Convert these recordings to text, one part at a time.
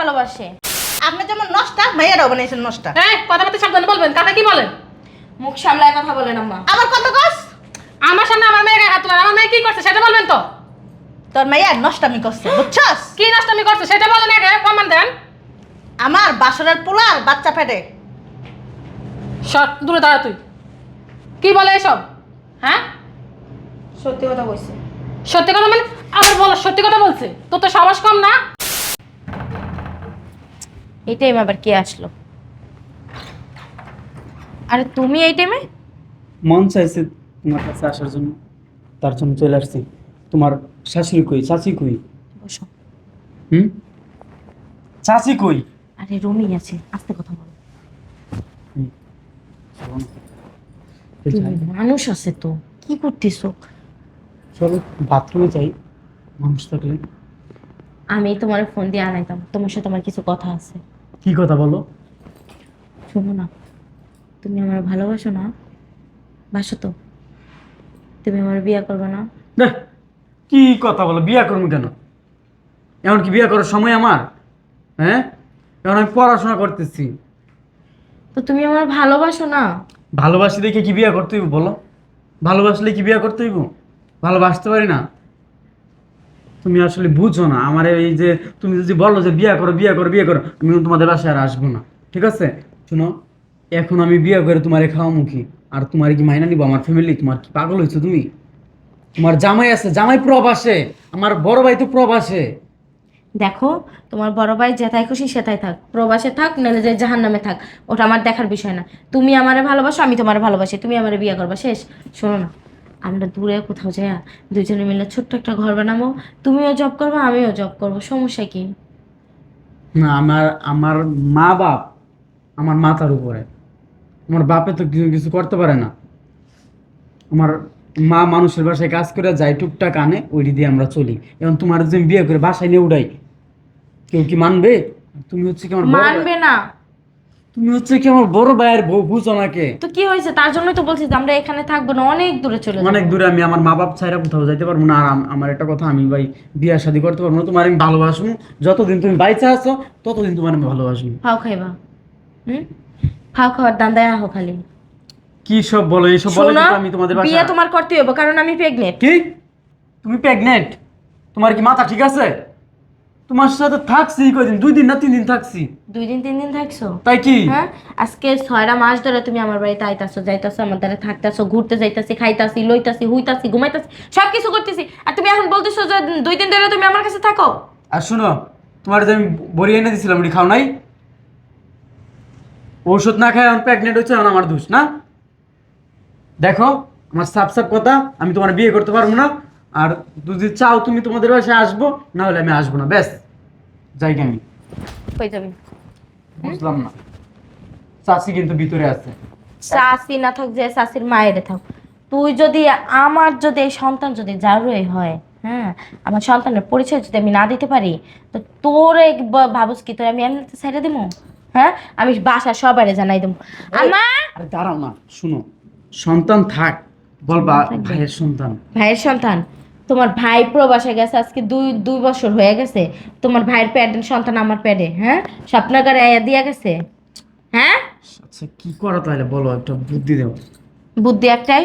ভালোবাসে। আপনি যেমন নষ্টা মেয়েরাও বানিয়েছেন নষ্টা। এই কথা বলতে সাবধানে বলবেন কথা কি বলেন? মুখ সামলায় কথা বলেন আম্মা। আমার কত কস? আমার সামনে আমার মেয়ের গায়ে হাত তোলেন আমার মেয়ে কি করছে সেটা বলবেন তো? তোর মেয়ে নষ্টামি করছে বুঝছস? কি নষ্টমি করছে সেটা বলেন আগে প্রমাণ দেন। আমার বাসরের পোলার বাচ্চা ফেটে। সট দূরে দাঁড়া তুই। কি বলে এসব? হ্যাঁ? সত্যি কথা কইছে। সত্যি কথা মানে? আবার বলো সত্যি কথা বলছে? তোর তো সাহস কম না? এই টাইম আবার কে আসলো? আরে তুমি এই টাইমে মন চাইছে তোমার কাছে আসার জন্য। তার জন্য চলে আসছি। তোমার শাশুড়ি কই? চাচি কই? বসো। হুম? চাচি কই? আরে রুমি আছে আস্তে কথা বলো। মানুষ আছে তো কি করতেছো? চলো বাথরুমে যাই। মানুষ থাকলে। আমি তোমার ফোন দিয়ে আনাইতাম তোমার সাথে আমার কিছু কথা আছে। কি কথা বলো? শোনো না। তুমি আমার ভালোবাসো না। বাসো তো। তুমি আমার বিয়ে করবে না। না কি কথা বলো? বিয়া করব কেন? এমন কি বিয়া করার সময় আমার হ্যাঁ? এখন আমি পড়াশোনা করতেছি। তো তুমি আমার ভালোবাসো না। ভালোবাসি দেখে কি বিয়া করতে হইব বলো? ভালোবাসলে কি বিয়া করতে হইব? ভালোবাসতে পারি না। তুমি আসলে বুঝো না। আমার এই যে তুমি যদি বলো যে বিয়ে করো বিয়ে করো বিয়ে করো, আমি তোমাদের বাসায় আর আসব না। ঠিক আছে? শোনো, এখন আমি বিয়ে করে তোমারে খাওয়া মুখী আর তোমার কি মাইনা নিবো? আমার ফ্যামিলি তোমার কি পাগল হয়েছো তুমি? তোমার জামাই আছে, জামাই প্রবাসে, আমার বড় ভাই তো প্রবাসে। দেখো, তোমার বড় ভাই যেথায় খুশি সেটাই থাক। প্রবাসে থাক, নাহলে যে জাহান নামে থাক, ওটা আমার দেখার বিষয় না। তুমি আমারে ভালোবাসো, আমি তোমার ভালোবাসি, তুমি আমারে বিয়ে করবা, শেষ। শোনো না। আমরা দূরে কোথাও যাই দুজনে মিলে ছোট্ট একটা ঘর বানাবো। তুমিও জব করবে আমিও জব করব। সমস্যা কি? না আমার আমার মা বাপ আমার মাথার উপরে। আমার বাপে তো কিছু কিছু করতে পারে না। আমার মা মানুষের বাসায় কাজ করে যায় টুকটাক আনে ওইটি দিয়ে আমরা চলি। এবং তোমার যে বিয়ে করে বাসায় নিয়ে উড়াই কেউ কি মানবে? তুমি হচ্ছে কি আমার মানবে না। তুমি হচ্ছে কি আমার বড় ভাইয়ের বউ বুঝো নাকে? তো কি হয়েছে? তার জন্যই তো বলছি যে আমরা এখানে থাকব না অনেক দূরে চলে যাব। অনেক দূরে আমি আমার মা বাপ ছাইরা কোথাও যাইতে পারব না আর আম- আমার একটা কথা আমি ভাই বিয়া শাদি করতে পারব না তোমার আমি ভালোবাসবো। যতদিন তুমি বাইচে আছো ততদিন তোমার আমি ভালোবাসবো। ফাও খাইবা। হুম? ফাও খাওয়ার দান্দায় আহো খালি। কি সব বলো এইসব বলে শোনো কিন্তু আমি তোমাদের বিয়ে বাসায় তোমার করতে হবে কারণ আমি প্রেগনেন্ট কি? তুমি প্রেগনেন্ট তোমার কি মাথা ঠিক আছে? তোমার সাথে থাকছি কয়দিন? দুই দিন না তিন দিন থাকছি? দুই দিন তিন দিন থাকছো? তাই কি? হ্যাঁ? আজকে ছয়টা মাস ধরে তুমি আমার বাড়িতে আইতাছো যাইতাছো আমার দ্বারা থাকতাছো ঘুরতে যাইতাছি খাইতাছি লইতাছি হুইতাছি ঘুমাইতাছি সব কিছু করতেছি। আর তুমি এখন বলতেছো যে দুই দিন ধরে তুমি আমার কাছে থাকো। আর শুনো তোমার যে আমি বড়ি এনে দিছিলাম ওটি খাও নাই? ঔষধ না খাই আমার প্রেগনেন্ট হচ্ছে এখন আমার দোষ না? দেখো আমার সাপ সাপ কথা আমি তোমার বিয়ে করতে পারব না। আর যদি চাও তুমি তোমাদের বাসায় আসব না হলে আমি আসব না ব্যাস। যাই আমি যাবে? বুঝলাম না। চাষি কিন্তু ভিতরে আছে। শাসি না থাক যে শাসির মায়ের থাক। তুই যদি আমার যদি এই সন্তান যদি জারুই হয় হ্যাঁ আমার সন্তানের পরিচয় যদি আমি না দিতে পারি তো তোর এক ভাবুস কি তোর আমি এমনিতে ছেড়ে দিব হ্যাঁ আমি বাসা সবারে জানাই দেবো আমার দাঁড়াও না শুনো। সন্তান থাক বলবা ভাইয়ের সন্তান। ভাইয়ের সন্তান? তোমার ভাই প্রবাসে গেছে আজকে দুই দুই বছর হয়ে গেছে। তোমার ভাইয়ের প্যাডের সন্তান আমার প্যাডে হ্যাঁ? স্বপ্নাগারে আয়া দিয়া গেছে। হ্যাঁ? আচ্ছা কি করা তাহলে? বলো একটা বুদ্ধি দাও। বুদ্ধি একটাই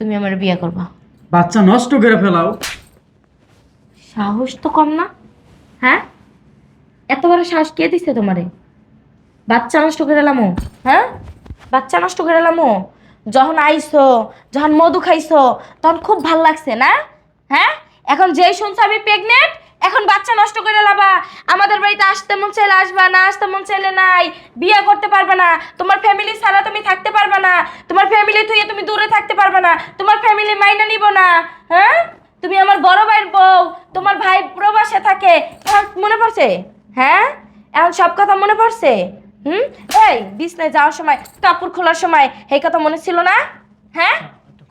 তুমি আমার বিয়ে করবা। বাচ্চা নষ্ট করে ফেলাও। সাহস তো কম না হ্যাঁ? এত বড় সাহস কে দিছে তোমারে? বাচ্চা নষ্ট করে এলামো হ্যাঁ? বাচ্চা নষ্ট করে এলামো যখন আইছো যখন মধু খাইছো তখন খুব ভালো লাগছে না? হ্যাঁ? এখন যেই শুনছো আমি প্রেগনেন্ট এখন বাচ্চা নষ্ট করে লাবা। আমাদের বাড়িতে আসতে মন চাইলে আসবা না, আসতে মন চাইলে নাই। বিয়ে করতে পারবে না। তোমার ফ্যামিলি ছাড়া তুমি থাকতে পারবে না। তোমার ফ্যামিলি থুয়ে তুমি দূরে থাকতে পারবে না। তোমার ফ্যামিলি মাইনা নিব না। হ্যাঁ? তুমি আমার বড় ভাইয়ের বউ। তোমার ভাই প্রবাসে থাকে। মনে পড়ছে? হ্যাঁ? এখন সব কথা মনে পড়ছে? হুম? এই, বিছনায় যাওয়ার সময়, কাপড় খোলার সময়, এই কথা মনে ছিল না? হ্যাঁ?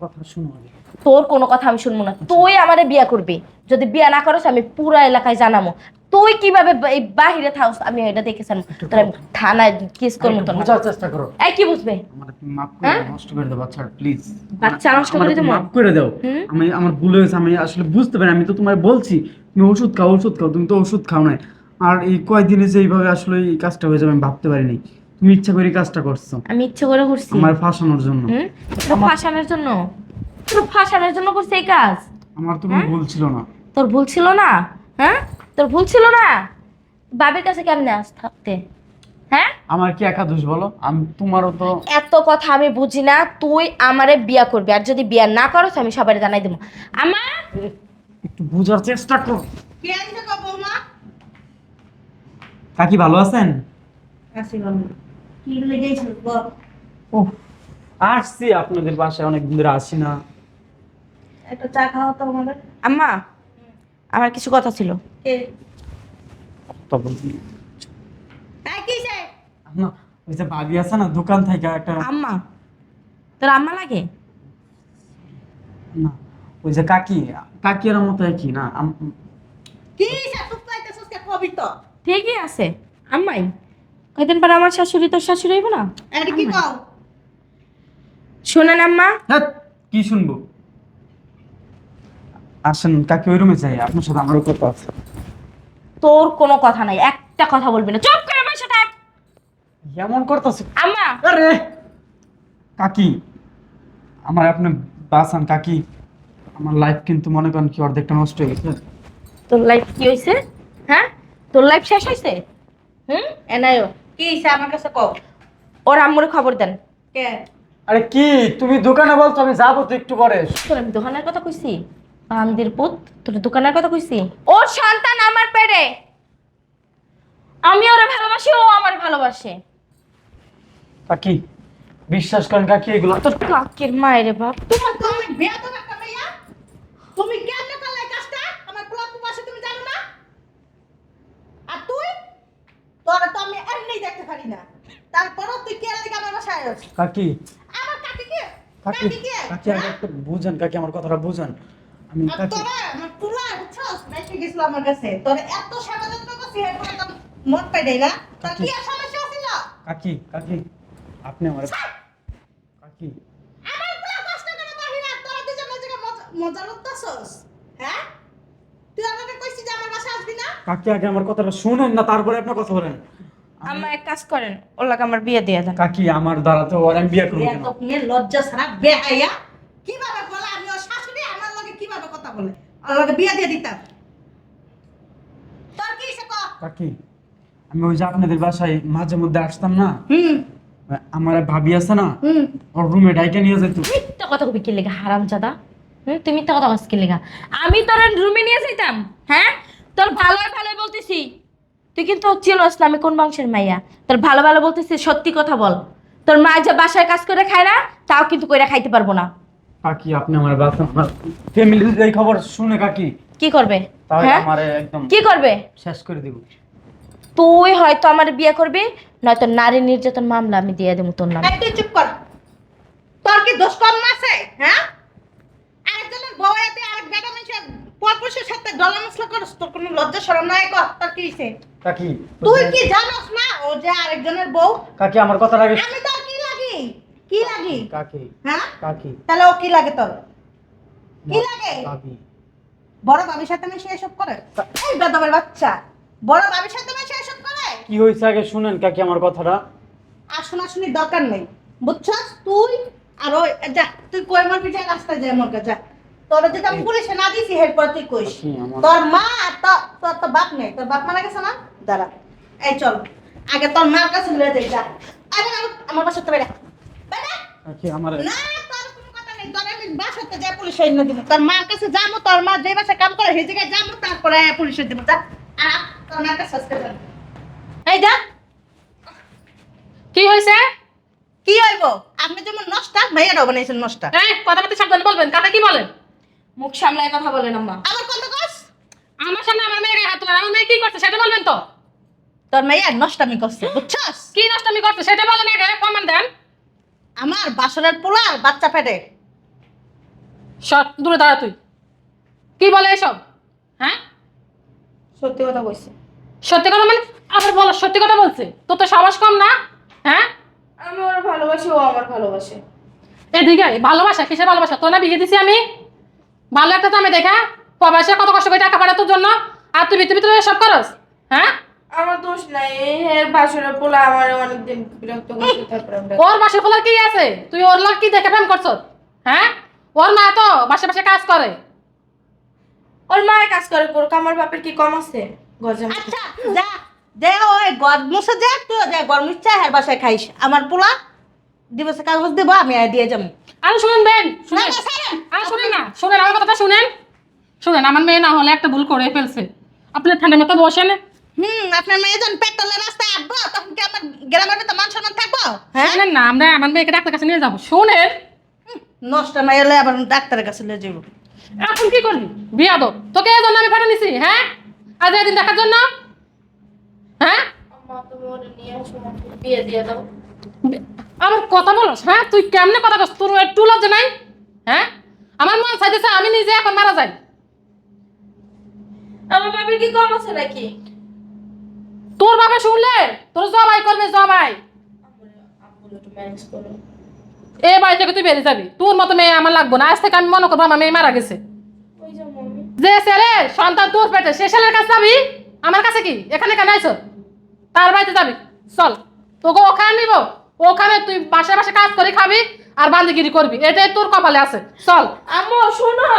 কথা শুনো আগে। তোর কোনো কথা আমি শুনব না। তুই আমারে বিয়া করবি। যদি বিয়া না করস আমি পুরা এলাকায় জানাব তুই কীভাবে এই বাহিরে থাকস আমি এটা দেখেছিলাম তোর থানায় কিস করব তোর। বোঝার চেষ্টা করো। এই কি বুঝবে? আমার তুমি মাফ করে দাও, নষ্ট করে দাও বাচ্চা প্লিজ বাচ্চা নষ্ট করে দেবো? মাফ করে দাও। আমি আমার ভুল হয়েছে আমি আসলে বুঝতে পারি আমি তো তোমার বলছি তুমি ওষুধ খাও ওষুধ খাও তুমি তো ওষুধ খাও না আর এই কয়দিনে যে এইভাবে আসলে এই কাজটা হয়ে যাবে আমি ভাবতে পারিনি। তুমি ইচ্ছা করে কাজটা করছ। আমি ইচ্ছে করে করছি। আমার ফাঁসানোর জন্য। তোর ফাঁসানোর জন্য? তোর ফাঁসানোর জন্য করছে এই কাজ। আমার তো হ্যাঁ? ভুল ছিল না। তোর ভুল ছিল না? হ্যাঁ? তোর ভুল ছিল না? বাবির কাছে কেমনে আস থাকতে? হ্যাঁ? আমার কি একা দোষ বলো? আমি তোমারও তো এত কথা আমি বুঝি না তুই আমারে বিয়া করবি। আর যদি বিয়া না করস আমি সবাই জানাই দেবো। আমার একটু বোঝার চেষ্টা করো। কে কাকি ভালো আছেন? আসি বলুন কি লেগেছিল বল। ও আসছি আপনাদের বাসায় অনেক দিন ধরে আসি না। একটা চা খাওয়া তো আমাদের। আম্মা আমার কিছু কথা ছিল। কে? তখন এই কি সে না ওই যে ভাবি আছে না দোকান থেকে একটা আম্মা তোর আম্মা লাগে? না ওই যে কাকি মতো একই না কি সে কইতেছস ঠিকই আছে। আম্মাই কয়দিন পর আমার শাশুড়ি তোর শাশুড়ি হইব না? এটা কি কও? শোনেন আম্মা। ধ্যাৎ, কি শুনব? আসেন কাকি ওই রুমে যাই আপনার সাথে আমারও কথা আছে। তোর কোনো কথা নাই একটা কথা বলবি না। চুপ করে বসে থাক এমন করতেছে। আম্মা। আরে কাকি আমার আপনি বাসান কাকি। আমার লাইফ কিন্তু মনে করেন কি অর্ধেকটা নষ্ট হয়ে গেছে। তোর লাইফ কি হয়েছে হ্যাঁ? তোর লাইফ শেষ হয়েছে হুম? এনায়ো কি সে আমার কাছে কও। ওর আম্মুরে খবর দেন। কে? আরে কি? তুমি দোকানে বলছো আমি যাব তো একটু পরে। তোর আমি দোকানের কথা কইছি? বান্দির পুত তোর দোকানের কথা কইছি? ওর সন্তান আমার পেটে আমি ওরে ভালোবাসি ও আমার ভালোবাসে। কাকি বিশ্বাস করেন কাকি এগুলো? তোর কাকের মায়ের বাপ। তোমার তুমি বিয়া তো একটা মেয়া। তুমি কেমনে করলে এই কাজটা আমার পোলা পাশে তুমি জানো না আর তুই তোর তো পারি না। তারপরও তুই কে লাগে আমার বাসায় আছিস? কাকি। আমার কাকি কে কাকি কে কাকি একটু বুঝেন কাকি আমার কথাটা বুঝেন। আমি কাকি তোরা আমার পোলা বুঝছস? গেছিল আমার কাছে। তোর এত করছি এরপরে তো মন পাই না। তোর কি সমস্যা ছিল? কাকি কাকি আপনি আমার কাকি। আমার পোলা কষ্ট করে বাহিরে আর তোরা দুজন মজা- হ্যাঁ? তুই আমাকে কইছিস যে আমার বাসায় আসবি না? কাকি আগে আমার কথাটা শুনেন না তারপরে আপনার কথা বলেন। আম্মা এক কাজ করেন ওর লাগে আমার বিয়ে দিয়ে দেন। কাকি আমার দ্বারা তো ওর আমি বিয়ে করব নিয়ে লজ্জা ছাড়া বেহাইয়া কীভাবে বলে? আমি ওর শাশুড়ি আমার লগে কীভাবে কথা বলে? ওর লগে বিয়ে দিয়ে দিতাম তোর কি সে কাকি আমি ওই যে আপনাদের বাসায় মাঝে মধ্যে আসতাম না? হুম। আমার ভাবি আছে না? হুম। ওর রুমে ডাইকে নিয়ে যেত। মিথ্যা কথা কবি কি লেগা হারাম জাদা হুম তুই মিথ্যা কথা কস কি লেগা? আমি তোর রুমে নিয়ে যাইতাম হ্যাঁ? তোর ভালো ভালো বলতেছি। তুই কিন্তু চিনস না আমি কোন বংশের মাইয়া। তোর ভালো ভালো বলতেছি সত্যি কথা বল। তোর মা যে বাসায় কাজ করে খায় না তাও কিন্তু কইরা খাইতে পারব না। কাকি আপনি আমার বাসা আমার ফ্যামিলি এই খবর শুনে কাকি। কি করবে? তাহলে হ্যাঁ? আমারে একদম কি করবে? শেষ করে দিব। তুই হয়তো আমার বিয়ে করবি নয়তো নারী নির্যাতন মামলা আমি দিয়ে দেবো তোর নাম। এই তুই চুপ কর। তোর কি দোষ কম আছে? হ্যাঁ আরেকজনের বউ এতে আরেক বেটা মানুষের পরপুরুষের সাথে গলা মশলা করস তোর কোনো লজ্জা শরম নাই? কর তোর কি হইছে? কাকি তুই কি জানোস না ও যে আরেকজনের বউ। কাকি আমার কথাটা আগে আমি তোর কি লাগি? কি লাগি? কাকি হ্যাঁ? কাকি। তাহলে ও কি লাগে তোর? কি লাগে? কাকি। বড় বাবির সাথে মিশে এসব করে? এই বেদবের বাচ্চা। বড় বাবির সাথে মিশে এসব করে? কি হয়েছে আগে শুনেন কাকি আমার কথাটা। আর শোনাশুনি দরকার নেই। বুঝছস? তুই আর ওই যা তুই কই মার পিঠে রাস্তায় যা আমার কাছে যা। তোর যদি আমি পুলিশে না দিছি এরপর তুই কইস। তোর মা আর তোর তোর তো বাপ নেই। তোর বাপ মারা গেছে না? দাঁড়া। এই চল। আগে তোর মার কাছে লয়ে যাই যা। আরে আমার- আমার বাসাতে বেড়া আমার না তোর কোনো কথা নেই। তোর আমি বাসাতে যা পুলিশে এনে দিব। তোর মার কাছে যাব তোর মা যে কাম করে সেই জায়গায় যাব তারপরে পুলিশে দিব যা। আর তোর মার কাছে। এই যা। কি হয়েছে? কি হইব? আপনি যেমন নষ্টা ভাইয়ারাও বানাইছেন নষ্টা। এই সাবধানে বলবেন। কাকা কি বলেন? মুখ সামলায় কথা বলেন আম্মা আমার কত কস? আমার সামনে আমার মেয়ের গায়ে হাত তোলেন আমার মেয়ে কি করছে সেটা বলবেন তো? তোর মাইয়া নষ্টামি করছে বুঝছস? কি নষ্টমি করছে সেটা বলেন আগে প্রমাণ দেন। আমার বাসরের পোলার বাচ্চা পেটে। সব দূরে দাঁড়া তুই। কি বলে এসব? হ্যাঁ? সত্যি কথা কইছে। সত্যি কথা মানে আবার বলো সত্যি কথা বলছে? তোর তো সাহস কম না? হ্যাঁ? আমি ওর ভালোবাসি ও আমার ভালোবাসে। এদিকে ভালোবাসা কিসের ভালোবাসা? তোর না বিয়ে দিছি আমি? ভালো একটা আমি দেখা প্রবাসে কত কষ্ট করে টাকা পাঠায় তোর জন্য? আর তুই ভিতরে ভিতরে সব করস? হ্যাঁ? আমার দোষ নাই এর বাসরে পোলা আমার অনেকদিন বিরক্ত তারপরে ওর বাসে ফলার কি আছে? তুই ওর লোক কি দেখে প্রেম করছ? হ্যাঁ? ওর মা তো বাসে বাসে কাজ করে। ওর মায়ের কাজ করে করুক আমার বাপের কি কম আছে? গজম আচ্ছা যা দে ওই গদ মুছে যা তুই যা গরম ইচ্ছা হের বাসায় খাইস। আমার পোলা দিবসে কাগজ দেবো আমি আর দিয়ে যাব। আর শুনেন বেন শুনেন। আর শুনেন না শুনেন আমার কথাটা শুনেন। শুনেন আমার মেয়ে না হলে একটা ভুল করে ফেলছে। আপনি ঠান্ডা মতো বসেন হুম আপনার মেয়ে যখন পেট্রোলের রাস্তায় আসব তখন কি আমার গ্রামের তো মান সম্মান থাকব? হ্যাঁ? শুনেন না আমরা আমার মেয়েকে ডাক্তার কাছে নিয়ে যাব। শুনেন। নষ্ট না এলে আবার ডাক্তারের কাছে নিয়ে যাব। এখন কি করবি? বিয়া দো তোকে এই জন্য আমি পাঠিয়ে নিছি হ্যাঁ? আজ এদিন দেখার জন্য? হ্যাঁ? আমার কথা বলো হ্যাঁ? তুই কেমনে কথা কস তোর একটু লজ্জা নাই? হ্যাঁ? আমার মন চাইতেছে আমি নিজে এখন মারা যাই। আমার বাপের কি কম আছে নাকি? তোর বাবা শুনলে? তোর জবাই করবে জবাই। এ বাড়ি থেকে তুই বেরিয়ে যাবি। তোর মতো মেয়ে আমার লাগবো না। আজ থেকে আমি মনে করব আমার মেয়ে মারা গেছে। যে ছেলে সন্তান তোর পেটে সে ছেলের কাছে যাবি? আমার কাছে কি? এখানে কেন আইছ তার বাড়িতে যাবি। চল তোকে ওখানে নিব। ওখানে তুই বাসায় বাসায় কাজ করে খাবি আর বান্দিগিরি করবি। এটাই তোর কপালে আছে। চল। আম্মু, শোনো।